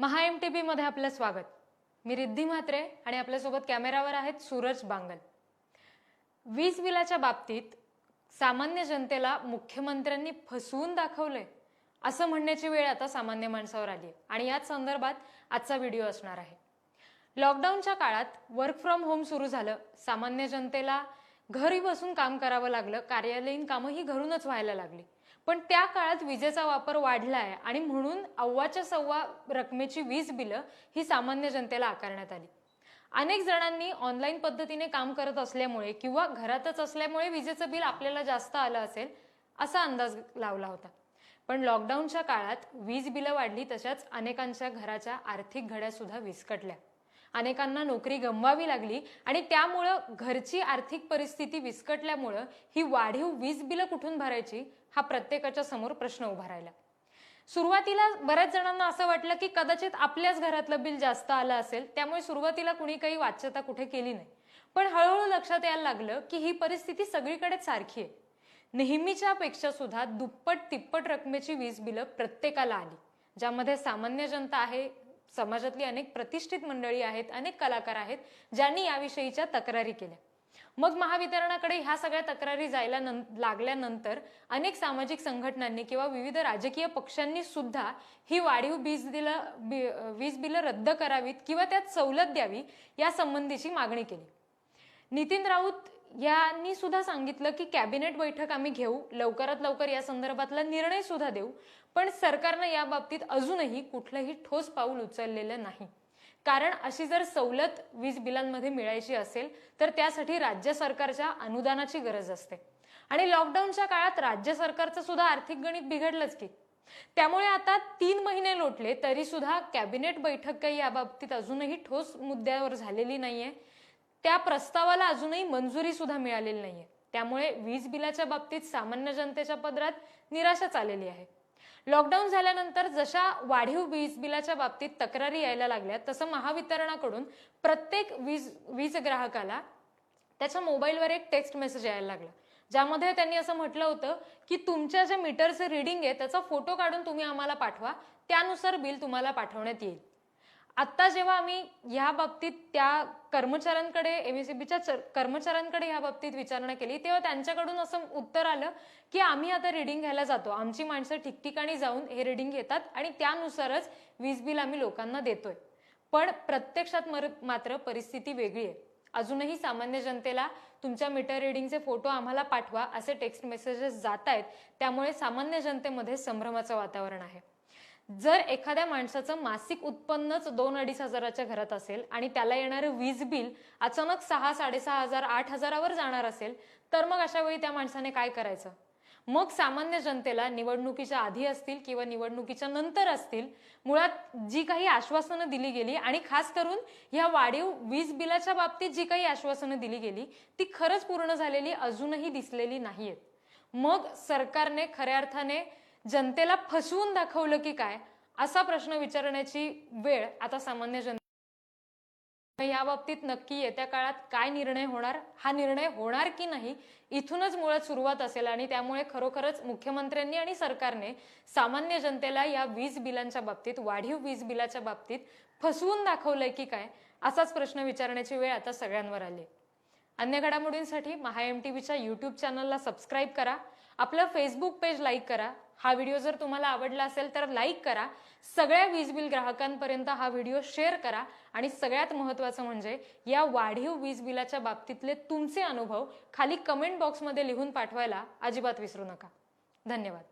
महा M T बीमध्ये आपलं स्वागत. मी रिद्धी म्हात्रे आणि आपल्यासोबत कॅमेरावर आहेत सूरज बांगल. वीज बिलाच्या बाबतीत सामान्य जनतेला मुख्यमंत्र्यांनी फसवून दाखवलंय असं म्हणण्याची वेळ आता सामान्य माणसावर आली आहे. आणि याच संदर्भात आजचा व्हिडिओ असणार आहे. लॉकडाऊनच्या काळात वर्क फ्रॉम होम सुरू झालं. सामान्य जनतेला घरी बसून काम करावं लागलं. कार्यालयीन कामंही घरूनच व्हायला लागली. पण त्या काळात विजेचा वापर वाढला आहे आणि म्हणून अव्वाच्या सव्वा रकमेची वीज बिलं ही सामान्य जनतेला आकारण्यात आली. अनेक जणांनी ऑनलाईन पद्धतीने काम करत असल्यामुळे किंवा घरातच असल्यामुळे विजेचं बिल आपल्याला जास्त आलं असेल असा अंदाज लावला होता. पण लॉकडाऊनच्या काळात वीज बिलं वाढली तशाच अनेकांच्या घराच्या आर्थिक घड्या सुद्धा विस्कटल्या. अनेकांना नोकरी गमवावी लागली आणि त्यामुळं घरची आर्थिक परिस्थिती विस्कटल्यामुळं ही वाढीव वीज बिलं कुठून भरायची हा प्रत्येकाच्या समोर प्रश्न उभा राहिला. सुरुवातीला बऱ्याच जणांना असं वाटलं की कदाचित आपल्याच घरातलं बिल जास्त आलं असेल त्यामुळे सुरुवातीला कुणी काही वाच्यता कुठे केली नाही. पण हळूहळू लक्षात यायला लागलं की ही परिस्थिती सगळीकडेच सारखी आहे. नेहमीच्या पेक्षा सुद्धा दुप्पट तिप्पट रकमेची वीज बिलं प्रत्येकाला आली ज्यामध्ये सामान्य जनता आहे समाजातली अनेक प्रतिष्ठित मंडळी आहेत अनेक कलाकार आहेत ज्यांनी याविषयीच्या तक्रारी केल्या. मग महावितरणाकडे ह्या सगळ्या तक्रारी जायला लागल्यानंतर अनेक सामाजिक संघटनांनी किंवा विविध राजकीय पक्षांनी सुद्धा ही वाढीव वीज बिलं वीज बिलं रद्द करावीत किंवा त्यात सवलत द्यावी या संबंधीची मागणी केली. नितीन राऊत यांनी सुद्धा सांगितलं की कॅबिनेट बैठक आम्ही घेऊ लवकरात लवकर या संदर्भातला निर्णय सुद्धा देऊ पण सरकारनं या बाबतीत अजूनही कुठलंही ठोस पाऊल उचललेलं नाही. कारण अशी जर सवलत वीज बिलांमध्ये मिळायची असेल तर त्यासाठी राज्य सरकारच्या अनुदानाची गरज असते. आणि लॉकडाऊनच्या काळात राज्य सरकारचं सुद्धा आर्थिक गणित बिघडलंच की. त्यामुळे आता तीन महिने लोटले तरी सुद्धा कॅबिनेट बैठक काही या बाबतीत अजूनही ठोस मुद्द्यावर झालेली नाहीये. त्या प्रस्तावाला अजूनही मंजुरी सुद्धा मिळालेली नाहीये. त्यामुळे वीज बिलाच्या बाबतीत सामान्य जनतेच्या पदरात निराशाच आलेली आहे. लॉकडाऊन झाल्यानंतर जशा वाढीव वीज बिलाच्या बाबतीत तक्रारी यायला लागल्या तसं महावितरणाकडून प्रत्येक वीज वीज ग्राहकाला त्याच्या मोबाईलवर एक टेक्स्ट मेसेज यायला लागला. ज्यामध्ये त्यांनी असं म्हटलं होतं की तुमच्या ज्या मीटरचं रिडिंग आहे त्याचा फोटो काढून तुम्ही आम्हाला पाठवा त्यानुसार बिल तुम्हाला पाठवण्यात येईल. आत्ता जेव्हा आम्ही ह्या बाबतीत त्या कर्मचाऱ्यांकडे एमएससीबीच्या कर्मचाऱ्यांकडे ह्या बाबतीत विचारणा केली तेव्हा त्यांच्याकडून असं उत्तर आलं की आम्ही आता रिडिंग घ्यायला जातो. आमची माणसं ठिकठिकाणी जाऊन हे रिडिंग घेतात आणि त्यानुसारच वीज बिल आम्ही लोकांना देतोय. पण प्रत्यक्षात मात्र परिस्थिती वेगळी आहे. अजूनही सामान्य जनतेला तुमच्या मीटर रिडिंगचे फोटो आम्हाला पाठवा असे टेक्स्ट मेसेजेस जात आहेत. त्यामुळे सामान्य जनतेमध्ये संभ्रमाचं वातावरण आहे. जर एखाद्या माणसाचं मासिक उत्पन्नच दोन अडीच हजाराच्या घरात असेल आणि त्याला येणारं वीज बिल अचानक सहा साडेसहा हजार आठ हजारावर जाणार असेल तर मग अशा वेळी त्या माणसाने काय करायचं? मग सामान्य जनतेला निवडणुकीच्या आधी असतील किंवा निवडणुकीच्या नंतर असतील मुळात जी काही आश्वासनं दिली गेली आणि खास करून ह्या वाढीव वीज बिलाच्या बाबतीत जी काही आश्वासनं दिली गेली ती खरंच पूर्ण झालेली अजूनही दिसलेली नाहीयेत. मग सरकारने खऱ्या अर्थाने जनतेला फसवून दाखवलं की काय? असा प्रश्न विचारण्याची वेळ आता सामान्य जनते या बाबतीत नक्की येत्या काळात काय निर्णय होणार? हा निर्णय होणार की नाही? इथूनच मुळात सुरुवात असेल आणि त्यामुळे खरोखरच मुख्यमंत्र्यांनी आणि सरकारने सामान्य जनतेला या वीज बिलांच्या बाबतीत वाढीव वीज बिलाच्या बाबतीत फसवून दाखवलंय की काय? असाच प्रश्न विचारण्याची वेळ आता सगळ्यांवर आली अन्य घडामोडींसाठी महा एम टी व्हीच्या यूट्यूब चॅनलला सबस्क्राईब करा. आपलं फेसबुक पेज लाईक करा. हा व्हिडिओ जर तुम्हाला आवडला असेल तर लाईक करा. सगळ्या वीज बिल ग्राहकांपर्यंत हा व्हिडिओ शेअर करा. आणि सगळ्यात महत्वाचं म्हणजे या वाढीव वीज बिलाच्या बाबतीतले तुमचे अनुभव खाली कमेंट बॉक्समध्ये लिहून पाठवायला अजिबात विसरू नका. धन्यवाद.